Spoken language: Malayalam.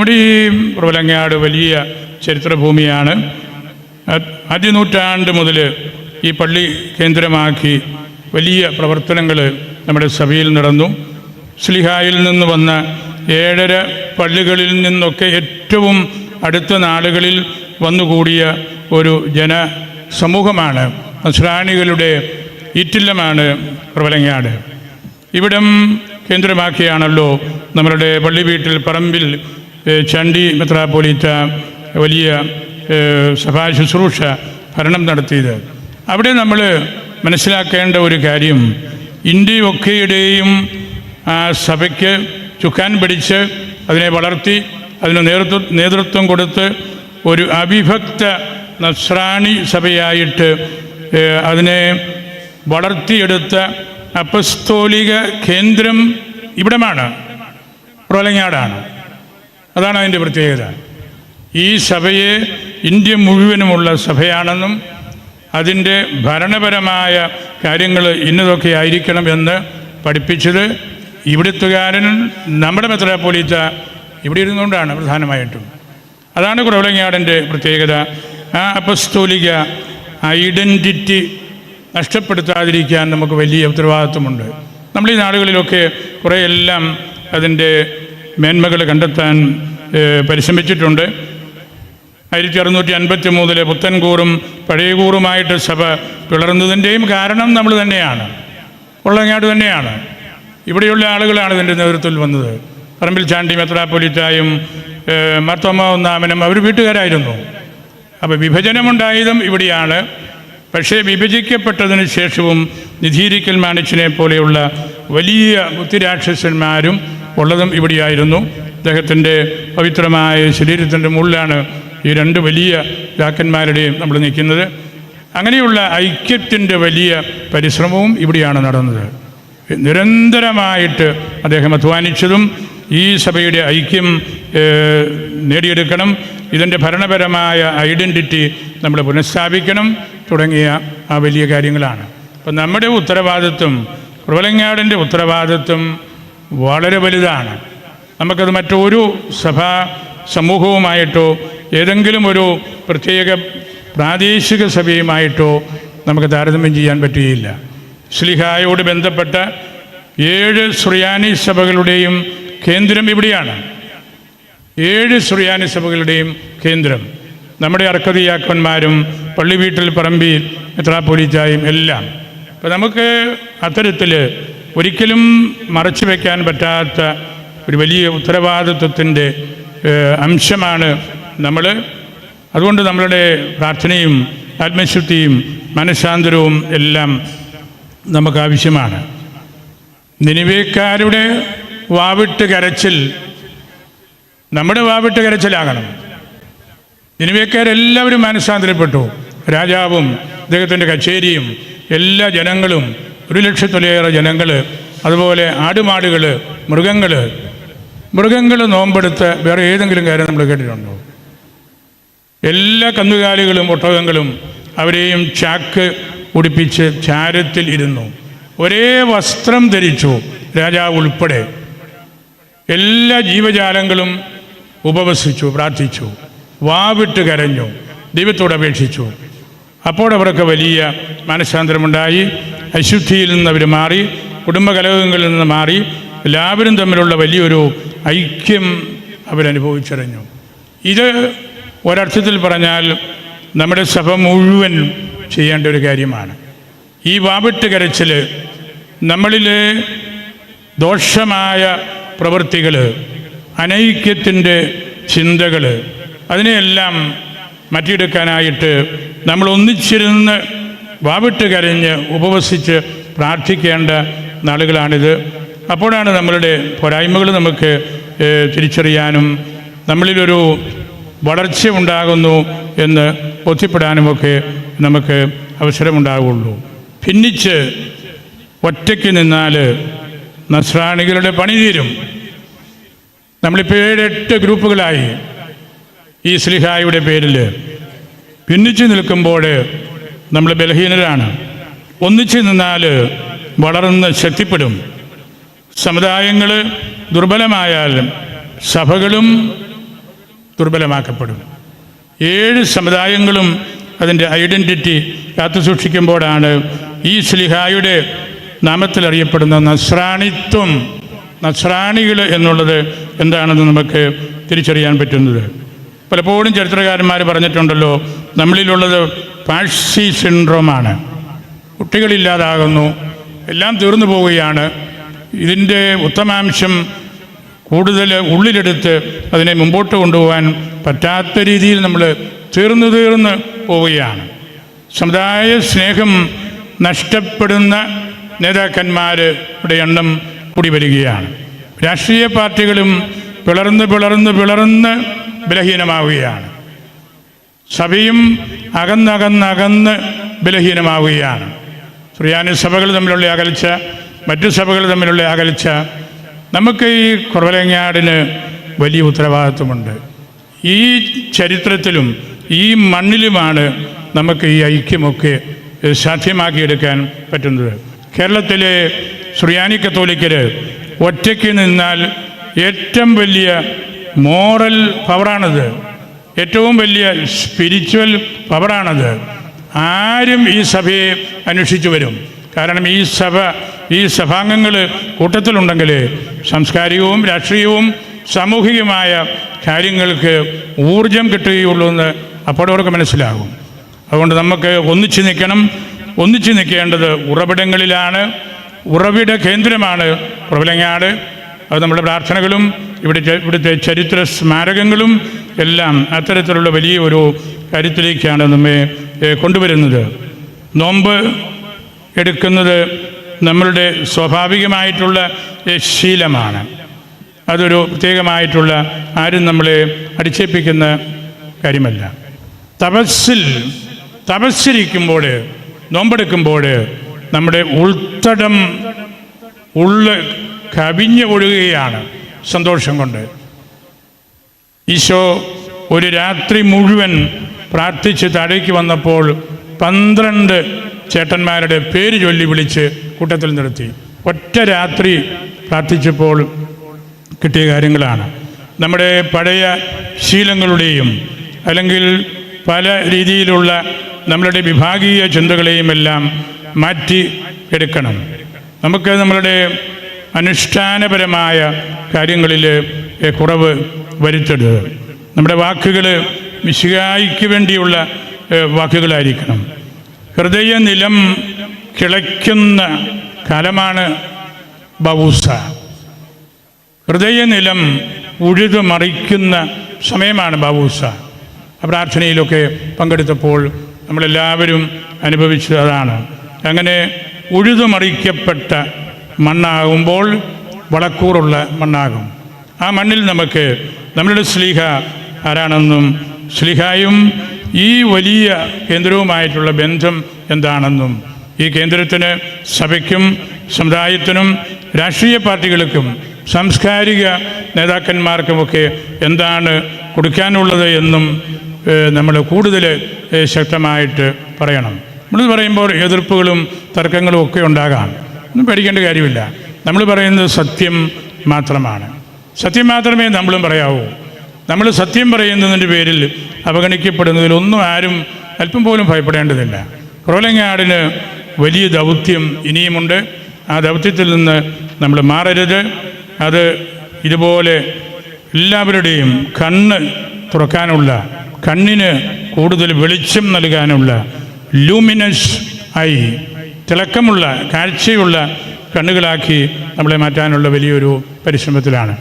നമ്മുടെ ഈ പ്രബലങ്ങാട് വലിയ ചരിത്രഭൂമിയാണ്. ആദ്യ നൂറ്റാണ്ട് മുതൽ ഈ പള്ളി കേന്ദ്രമാക്കി വലിയ പ്രവർത്തനങ്ങൾ നമ്മുടെ സഭയിൽ നടന്നു. സ്ലിഹായിൽ നിന്ന് വന്ന ഏഴര പള്ളികളിൽ നിന്നൊക്കെ ഏറ്റവും അടുത്ത നാളുകളിൽ വന്നുകൂടിയ ഒരു ജന സമൂഹമാണ്. നസ്രാണികളുടെ ഈറ്റില്ലമാണ് പ്രബലങ്ങാട് ഇവിടം കേന്ദ്രമാക്കിയാണല്ലോ നമ്മളുടെ പള്ളി വീട്ടിൽ പറമ്പിൽ ചണ്ടി മെത്രാപ്പൊലീത്ത വലിയ സഭാ ശുശ്രൂഷ ഭരണം നടത്തിയത്. അവിടെ നമ്മൾ മനസ്സിലാക്കേണ്ട ഒരു കാര്യം ഇന്ത്യയൊക്കെയുടെയും ആ സഭയ്ക്ക് ചുക്കാൻ പിടിച്ച് അതിനെ വളർത്തി അതിന് നേതൃത്വം നേതൃത്വം കൊടുത്ത് ഒരു അവിഭക്ത നസ്രാണി സഭയായിട്ട് അതിനെ വളർത്തിയെടുത്ത അപ്പസ്തോലിക കേന്ദ്രം ഇവിടമാണ് പ്രൊലങ്ങാടാണ് അതാണ് അതിന്റെ പ്രത്യേകത. ഈ സഭയെ ഇന്ത്യ മുഴുവനുമുള്ള സഭയാണെന്നും അതിന്റെ ഭരണപരമായ കാര്യങ്ങൾ ഇന്നതൊക്കെ ആയിരിക്കണം എന്ന് പഠിപ്പിച്ചത് ഇവിടുത്തുകാരൻ നമ്മുടെ മെത്രാപ്പോലീത്ത ഇവിടെ ഇരുന്നുകൊണ്ടാണ് പ്രധാനമായിട്ടും. അതാണ് കുറവലങ്ങാടിന്റെ പ്രത്യേകത. ആ അപസ്തോലിക ഐഡന്റിറ്റി നഷ്ടപ്പെടുത്താതിരിക്കാൻ നമുക്ക് വലിയ ഉത്തരവാദിത്വമുണ്ട്. നമ്മൾ ഈ നാടുകളിലൊക്കെ കുറേയെല്ലാം അതിന്റെ മേന്മകൾ കണ്ടെത്താൻ പരിശ്രമിച്ചിട്ടുണ്ട്. ആയിരത്തി അറുന്നൂറ്റി അൻപത്തി മൂന്നിലെ പുത്തൻകൂറും പഴയകൂറുമായിട്ട് സഭ പിളർന്നതിന്റെയും കാരണം നമ്മൾ തന്നെയാണ്. ഉള്ളങ്ങാട് തന്നെയാണ്. ഇവിടെയുള്ള ആളുകളാണ് ഇതിന്റെ നേതൃത്വത്തിൽ വന്നത്. പറമ്പിൽ ചാണ്ടി മെത്രാപ്പൊലിറ്റായും മാർത്തോമ ഒന്നാമനും അവർ വീട്ടുകാരായിരുന്നു. അപ്പോൾ വിഭജനമുണ്ടായതും ഇവിടെയാണ്. പക്ഷേ വിഭജിക്കപ്പെട്ടതിന് ശേഷവും നിധീരിക്കൽ മാണിച്ചിനെ പോലെയുള്ള വലിയ ബുദ്ധിരാക്ഷസന്മാരും ഉള്ളതും ഇവിടെയായിരുന്നു. അദ്ദേഹത്തിന്റെ പവിത്രമായ ശരീരത്തിന്റെ മുകളിലാണ് ഈ രണ്ട് വലിയ രാക്കന്മാരുടെയും നമ്മൾ നിൽക്കുന്നത്. അങ്ങനെയുള്ള ഐക്യത്തിന്റെ വലിയ പരിശ്രമവും ഇവിടെയാണ് നടന്നത്. നിരന്തരമായിട്ട് അദ്ദേഹം അധ്വാനിച്ചതും ഈ സഭയുടെ ഐക്യം നേടിയെടുക്കണം ഇതിന്റെ ഭരണപരമായ ഐഡന്റിറ്റി നമ്മൾ പുനഃസ്ഥാപിക്കണം തുടങ്ങിയ ആ വലിയ കാര്യങ്ങളാണ്. അപ്പം നമ്മുടെ ഉത്തരവാദിത്വം കുറവലങ്ങാടിന്റെ ഉത്തരവാദിത്വം വളരെ വലുതാണ്. നമുക്കത് മറ്റൊരു സഭാ സമൂഹവുമായിട്ടോ ഏതെങ്കിലും ഒരു പ്രത്യേക പ്രാദേശിക സഭയുമായിട്ടോ നമുക്ക് താരതമ്യം ചെയ്യാൻ പറ്റുകയില്ല. സ്ലിഹായോട് ബന്ധപ്പെട്ട ഏഴ് സുറിയാനി സഭകളുടെയും കേന്ദ്രം ഇവിടെയാണ്. ഏഴ് സുറിയാനി സഭകളുടെയും കേന്ദ്രം. നമ്മുടെ അർക്കതിയാക്കന്മാരും പള്ളി വീട്ടിൽ പറമ്പി മെത്രാപ്പൊലിച്ചായും എല്ലാം. അപ്പം നമുക്ക് അത്തരത്തിൽ ഒരിക്കലും മറച്ചു വയ്ക്കാൻ പറ്റാത്ത ഒരു വലിയ ഉത്തരവാദിത്വത്തിന്റെ അംശമാണ് നമ്മൾ അതുകൊണ്ട് നമ്മളുടെ പ്രാർത്ഥനയും ആത്മശുദ്ധിയും മനഃശാന്തരവും എല്ലാം നമുക്ക് ആവശ്യമാണ് നിനിവേക്കാരുടെ വാവിട്ട് കരച്ചിൽ നമ്മുടെ വാവിട്ട് കരച്ചിലാകണം. നിനിവേക്കാരെല്ലാവരും മനഃശാന്തരപ്പെട്ടു. രാജാവും അദ്ദേഹത്തിന്റെ കച്ചേരിയും എല്ലാ ജനങ്ങളും ഒരു ലക്ഷത്തിലേറെ ജനങ്ങൾ അതുപോലെ ആടുമാടുകൾ മൃഗങ്ങൾ മൃഗങ്ങൾ നോമ്പെടുത്ത് വേറെ ഏതെങ്കിലും കാര്യം നമ്മൾ കേട്ടിട്ടുണ്ടോ? എല്ലാ കന്നുകാലികളും ഒട്ടകങ്ങളും അവരെയും ചാക്ക് ഉടിപ്പിച്ച് ചാരത്തിൽ ഇരുന്നു ഒരേ വസ്ത്രം ധരിച്ചു രാജാവ് ഉൾപ്പെടെ. എല്ലാ ജീവജാലങ്ങളും ഉപവസിച്ചു പ്രാർത്ഥിച്ചു. വാവിട്ട് കരഞ്ഞു ദൈവത്തോട് അപേക്ഷിച്ചു. അപ്പോൾ വലിയ മനഃശാന്തരമുണ്ടായി. അശുദ്ധിയിൽ നിന്ന് അവർ മാറി. കുടുംബകലഹങ്ങളിൽ നിന്ന് മാറി എല്ലാവരും തമ്മിലുള്ള വലിയൊരു ഐക്യം അവരനുഭവിച്ചറിഞ്ഞു. ഇത് ഒരർത്ഥത്തിൽ പറഞ്ഞാൽ നമ്മുടെ സഭ മുഴുവൻ ചെയ്യേണ്ട ഒരു കാര്യമാണ്. ഈ വാവിട്ട് കരച്ചിൽ നമ്മളിലെ ദോഷമായ പ്രവൃത്തികൾ അനൈക്യത്തിന്റെ ചിന്തകൾ അതിനെയെല്ലാം മാറ്റിയെടുക്കാനായിട്ട് നമ്മൾ ഒന്നിച്ചിരുന്ന് വാവിട്ട് കരഞ്ഞ് ഉപവസിച്ച് പ്രാർത്ഥിക്കേണ്ട നാളുകളാണിത്. അപ്പോഴാണ് നമ്മളുടെ പോരായ്മകൾ നമുക്ക് തിരിച്ചറിയാനും നമ്മളിലൊരു വളർച്ച ഉണ്ടാകുന്നു എന്ന് ബോധ്യപ്പെടാനുമൊക്കെ നമുക്ക് അവസരമുണ്ടാകുള്ളൂ ഭിന്നിച്ച് ഒറ്റയ്ക്ക് നിന്നാൽ നസ്രാണികളുടെ പണി തീരും. നമ്മളിപ്പോൾ ഏഴെട്ട് ഗ്രൂപ്പുകളായി ഈ സ്ലിഹായുടെ പേരിൽ ഭിന്നിച്ച് നിൽക്കുമ്പോൾ നമ്മൾ ബലഹീനരാണ്. ഒന്നിച്ച് നിന്നാൽ വളർന്ന് ശക്തിപ്പെടും. സമുദായങ്ങൾ ദുർബലമായാലും സഭകളും ദുർബലമാക്കപ്പെടും. ഏഴ് സമുദായങ്ങളും അതിന്റെ ഐഡന്റിറ്റി കാത്തുസൂക്ഷിക്കുമ്പോഴാണ് ഈ സ്ലിഹായുടെ നാമത്തിൽ അറിയപ്പെടുന്ന നസ്രാണിത്വം നസ്രാണികൾ എന്നുള്ളത് എന്താണെന്ന് നമുക്ക് തിരിച്ചറിയാൻ പറ്റുന്നത്. പലപ്പോഴും ചരിത്രകാരന്മാർ പറഞ്ഞിട്ടുണ്ടല്ലോ നമ്മളിലുള്ളത് പാഴ്സി സിൻഡ്രോമാണ്. കുട്ടികളില്ലാതാകുന്നു എല്ലാം തീർന്നു പോവുകയാണ്. ഇതിന്റെ ഉത്തമാംശം കൂടുതൽ ഉള്ളിലെടുത്ത് അതിനെ മുമ്പോട്ട് കൊണ്ടുപോകാൻ പറ്റാത്ത രീതിയിൽ നമ്മൾ തീർന്നു തീർന്ന് പോവുകയാണ്. സമുദായ സ്നേഹം നഷ്ടപ്പെടുന്ന നേതാക്കന്മാരുടെ എണ്ണം കൂടി വരികയാണ്. രാഷ്ട്രീയ പാർട്ടികളും പിളർന്ന് പിളർന്ന് പിളർന്ന് ബലഹീനമാവുകയാണ്. സഭയും അകന്നകന്നകന്ന് ബലഹീനമാവുകയാണ്. സുറിയാനി സഭകൾ തമ്മിലുള്ള അകൽച്ച മറ്റു സഭകൾ തമ്മിലുള്ള അകൽച്ച നമുക്ക് ഈ കുറവലങ്ങാടിന് വലിയ ഉത്തരവാദിത്വമുണ്ട്. ഈ ചരിത്രത്തിലും ഈ മണ്ണിലുമാണ് നമുക്ക് ഈ ഐക്യമൊക്കെ സാധ്യമാക്കിയെടുക്കാൻ പറ്റുന്നത്. കേരളത്തിലെ സുറിയാനി കത്തോലിക്കർ ഒറ്റയ്ക്ക് നിന്നാൽ ഏറ്റവും വലിയ മോറൽ പവറാണത്. ഏറ്റവും വലിയ സ്പിരിച്വൽ പവറാണത്. ആരും ഈ സഭയെ അന്വേഷിച്ചു വരും. കാരണം ഈ സഭ ഈ സഭാംഗങ്ങൾ കൂട്ടത്തിലുണ്ടെങ്കിൽ സാംസ്കാരികവും രാഷ്ട്രീയവും സാമൂഹികമായ കാര്യങ്ങൾക്ക് ഊർജം കിട്ടുകയുള്ളൂ എന്ന് അപ്പോഴവർക്ക് മനസ്സിലാകും. അതുകൊണ്ട് നമുക്ക് ഒന്നിച്ചു നിൽക്കണം. ഒന്നിച്ചു നിൽക്കേണ്ടത് ഉറവിടങ്ങളിലാണ്. ഉറവിട കേന്ദ്രമാണ് പ്രബലങ്ങാട്. അത് നമ്മുടെ പ്രാർത്ഥനകളും ഇവിടുത്തെ ഇവിടുത്തെ ചരിത്ര സ്മാരകങ്ങളും എല്ലാം അത്തരത്തിലുള്ള വലിയ ഒരു കാര്യത്തിലേക്കാണ് നമ്മെ കൊണ്ടുവരുന്നത്. നോമ്പ് എടുക്കുന്നത് നമ്മളുടെ സ്വാഭാവികമായിട്ടുള്ള ശീലമാണ്. അതൊരു പ്രത്യേകമായിട്ടുള്ള ആരും നമ്മളെ അടിച്ചേൽപ്പിക്കുന്ന കാര്യമല്ല. തപസ്സിൽ തപസ്സിരിക്കുമ്പോൾ നോമ്പെടുക്കുമ്പോൾ നമ്മുടെ ഉൾത്തടം ഉള്ള് കവിഞ്ഞ് ഒഴുകുകയാണ് സന്തോഷം കൊണ്ട്. ഈശോ ഒരു രാത്രി മുഴുവൻ പ്രാർത്ഥിച്ച് താഴേക്ക് വന്നപ്പോൾ പന്ത്രണ്ട് ചേട്ടന്മാരുടെ പേര് ചൊല്ലി വിളിച്ച് കൂട്ടത്തിൽ നിർത്തി. ഒറ്റ രാത്രി പ്രാർത്ഥിച്ചപ്പോൾ കിട്ടിയ കാര്യങ്ങളാണ്. നമ്മുടെ പഴയ ശീലങ്ങളുടെയും അല്ലെങ്കിൽ പല രീതിയിലുള്ള നമ്മളുടെ വിഭാഗീയ ചിന്തകളെയും എല്ലാം മാറ്റി എടുക്കണം. നമുക്ക് നമ്മളുടെ അനുഷ്ഠാനപരമായ കാര്യങ്ങളിൽ കുറവ് വരുത്തരുത്. നമ്മുടെ വാക്കുകൾ വിശുകായിക്ക് വേണ്ടിയുള്ള വാക്കുകളായിരിക്കണം. ഹൃദയനിലം കിളയ്ക്കുന്ന കാലമാണ് ബൗസ ഹൃദയനിലം ഉഴുതു മറിക്കുന്ന സമയമാണ് ബാബൂസ. പ്രാർത്ഥനയിലൊക്കെ പങ്കെടുത്തപ്പോൾ നമ്മളെല്ലാവരും അനുഭവിച്ചതാണ്. അങ്ങനെ ഉഴുതു മറിക്കപ്പെട്ട മണ്ണാകുമ്പോൾ വളക്കൂറുള്ള മണ്ണാകും. ആ മണ്ണിൽ നമുക്ക് നമ്മളുടെ സ്ലീഹ ആരാണെന്നും സ്ലിഹായും ഈ വലിയ കേന്ദ്രവുമായിട്ടുള്ള ബന്ധം എന്താണെന്നും ഈ കേന്ദ്രത്തിന് സഭയ്ക്കും സമുദായത്തിനും രാഷ്ട്രീയ പാർട്ടികൾക്കും സാംസ്കാരിക നേതാക്കന്മാർക്കുമൊക്കെ എന്താണ് കൊടുക്കാനുള്ളത് എന്നും നമ്മൾ കൂടുതൽ ശക്തമായിട്ട് പറയണം. നമ്മൾ പറയുമ്പോൾ എതിർപ്പുകളും തർക്കങ്ങളും ഒക്കെ ഉണ്ടാകാം. ഒന്നും പേടിക്കേണ്ട കാര്യമില്ല. നമ്മൾ പറയുന്നത് സത്യം മാത്രമാണ്. സത്യം മാത്രമേ നമ്മളും പറയാവൂ. നമ്മൾ സത്യം പറയുന്നതിന്റെ പേരിൽ അവഗണിക്കപ്പെടുന്നതിലൊന്നും ആരും അല്പം പോലും ഭയപ്പെടേണ്ടതില്ല. കുറവലങ്ങാടിന് വലിയ ദൗത്യം ഇനിയുമുണ്ട്. ആ ദൗത്യത്തിൽ നിന്ന് നമ്മൾ മാറരുത്. അത് ഇതുപോലെ എല്ലാവരുടെയും കണ്ണ് തുറക്കാനുള്ള കണ്ണിന് കൂടുതൽ വെളിച്ചം നൽകാനുള്ള ലൂമിനസ് ആയി തിളക്കമുള്ള കാഴ്ചയുള്ള കണ്ണുകളാക്കി നമ്മളെ മാറ്റാനുള്ള വലിയൊരു പരിശ്രമത്തിലാണ്.